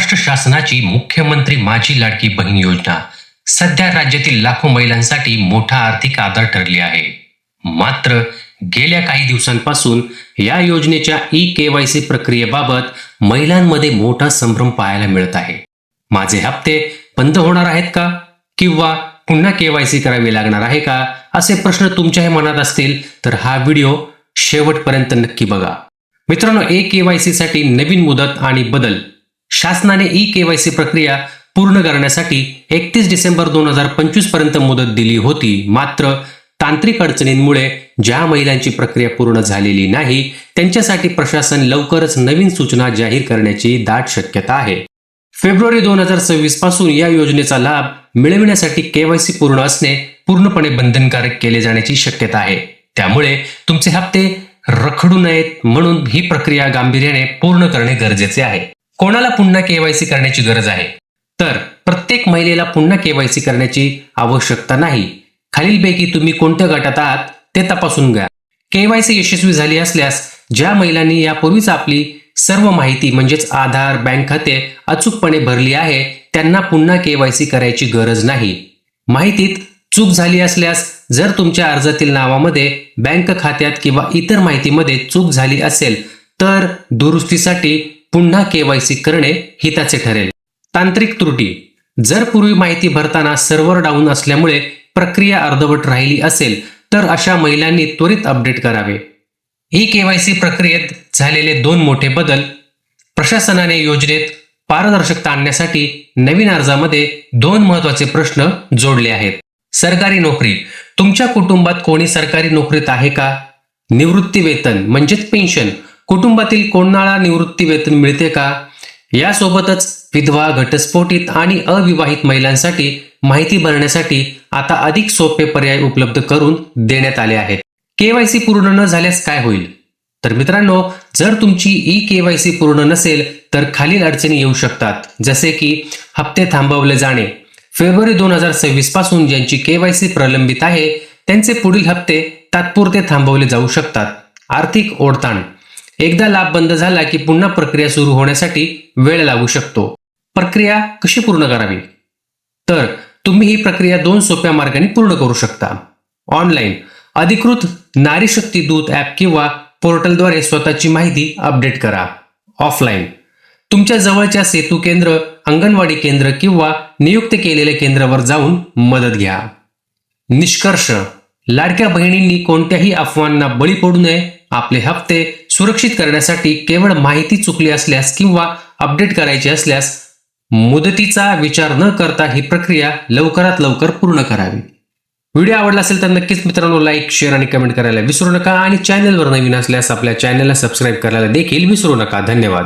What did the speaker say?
महाराष्ट्र शासनाची मुख्यमंत्री माझी लाडकी बहीण योजना. सध्या राज्यातील लाखो महिलांसाठी मोठा आर्थिक आधार ठरली आहे. मात्र गेल्या काही दिवसांपासून या योजनेच्या ई के वाय सी प्रक्रियेबाबत महिलांमध्ये मोठा संभ्रम पाहायला मिळत आहे. माझे हप्ते बंद होणार आहेत का? किंवा पुन्हा केवायसी करावी लागणार आहे का? असे प्रश्न तुमच्याही मनात असतील तर हा व्हिडिओ शेवटपर्यंत नक्की बघा. मित्रांनो ए केवायसी साठी नवीन मुदत आणि बदल शासनाने ई केवायसी प्रक्रिया पूर्ण करण्यासाठी एकतीस डिसेंबर दोन हजार पंचवीसपर्यंत मुदत दिली होती. मात्र तांत्रिक अडचणींमुळे ज्या महिलांची प्रक्रिया पूर्ण झालेली नाही त्यांच्यासाठी प्रशासन लवकरच नवीन सूचना जाहीर करण्याची दाट शक्यता आहे. फेब्रुवारी दोन हजार सव्वीसपासून या योजनेचा लाभ मिळविण्यासाठी केवायसी पूर्ण असणे पूर्णपणे बंधनकारक केले जाण्याची शक्यता आहे. त्यामुळे तुमचे हप्ते रखडू नयेत म्हणून ही प्रक्रिया गांभीर्याने पूर्ण करणे गरजेचे आहे. कोणाला पुन्हा केवायसी करण्याची गरज आहे? तर प्रत्येक महिलेला पुन्हा केवायसी करण्याची आवश्यकता नाही. खालीलपैकी तुम्ही कोणत्या गटात आहात ते तपासून घ्या. केवायसी यशस्वी झाली असल्यास ज्या महिलांनी यापूर्वीच आपली सर्व माहिती म्हणजेच आधार बँक खाते अचूकपणे भरली आहे त्यांना पुन्हा केवायसी करायची गरज नाही. माहितीत चूक झाली असल्यास जर तुमच्या अर्जातील नावामध्ये बँक खात्यात किंवा इतर माहितीमध्ये चूक झाली असेल तर दुरुस्तीसाठी पुन्हा केवायसी करणे हिताचे ठरेल. तांत्रिक त्रुटी. जर पूर्वी माहिती भरताना सर्व्हर डाऊन असल्यामुळे प्रक्रिया अर्धवट राहिली असेल तर अशा महिलांनी त्वरित अपडेट करावे. ई केवायसी प्रक्रियेत झालेले दोन मोठे बदल. प्रशासनाने योजनेत पारदर्शकता आणण्यासाठी नवीन अर्जामध्ये दोन महत्त्वाचे प्रश्न जोडले आहेत. सरकारी नोकरी. तुमच्या कुटुंबात कोणी सरकारी नोकरीत आहे का? निवृत्ती वेतन म्हणजेच पेन्शन कुटुंबातील कोणाला निवृत्ती वेतन मिळते का? यासोबतच विधवा घटस्फोटित आणि अविवाहित महिलांसाठी माहिती भरण्यासाठी आता अधिक सोपे पर्याय उपलब्ध करून देण्यात आले आहेत. केवायसी पूर्ण न झाल्यास काय होईल? तर मित्रांनो जर तुमची ई केवायसी पूर्ण नसेल तर खालील अडचणी येऊ शकतात. जसे की हप्ते थांबवले जाणे. फेब्रुवारी दोन हजार सव्वीसपासून ज्यांची केवायसी प्रलंबित आहे त्यांचे पुढील हप्ते तात्पुरते थांबवले जाऊ शकतात. आर्थिक ओढताण. एकदा लाभ बंद झाला की पुन्हा प्रक्रिया सुरू होण्यासाठी वेळ लागू शकतो. प्रक्रिया कशी पूर्ण करावी? तर तुम्ही ही प्रक्रिया दोन सोप्या मार्गाने पूर्ण करू शकता. ऑनलाईन अधिकृत नारी शक्ती दूत ॲप किंवा पोर्टलद्वारे स्वतःची माहिती अपडेट करा. ऑफलाईन तुमच्या जवळच्या सेतू केंद्र अंगणवाडी केंद्र किंवा नियुक्त केलेल्या केंद्रावर जाऊन मदत घ्या. निष्कर्ष लाडक्या बहिणींनी कोणत्याही अफवांना बळी पडू नये. आपले हप्ते सुरक्षित करण्यासाठी केवळ माहिती चुकली असल्यास किंवा अपडेट करायची असल्यास मुदतीचा विचार न करता ही प्रक्रिया लवकरात लवकर पूर्ण करावी. व्हिडिओ आवडला असेल तर नक्कीच मित्रांनो लाईक शेअर आणि कमेंट करायला विसरू नका आणि चॅनलवर नवीन असल्यास आपल्या चॅनलला सबस्क्राईब करायला देखील विसरू नका. धन्यवाद.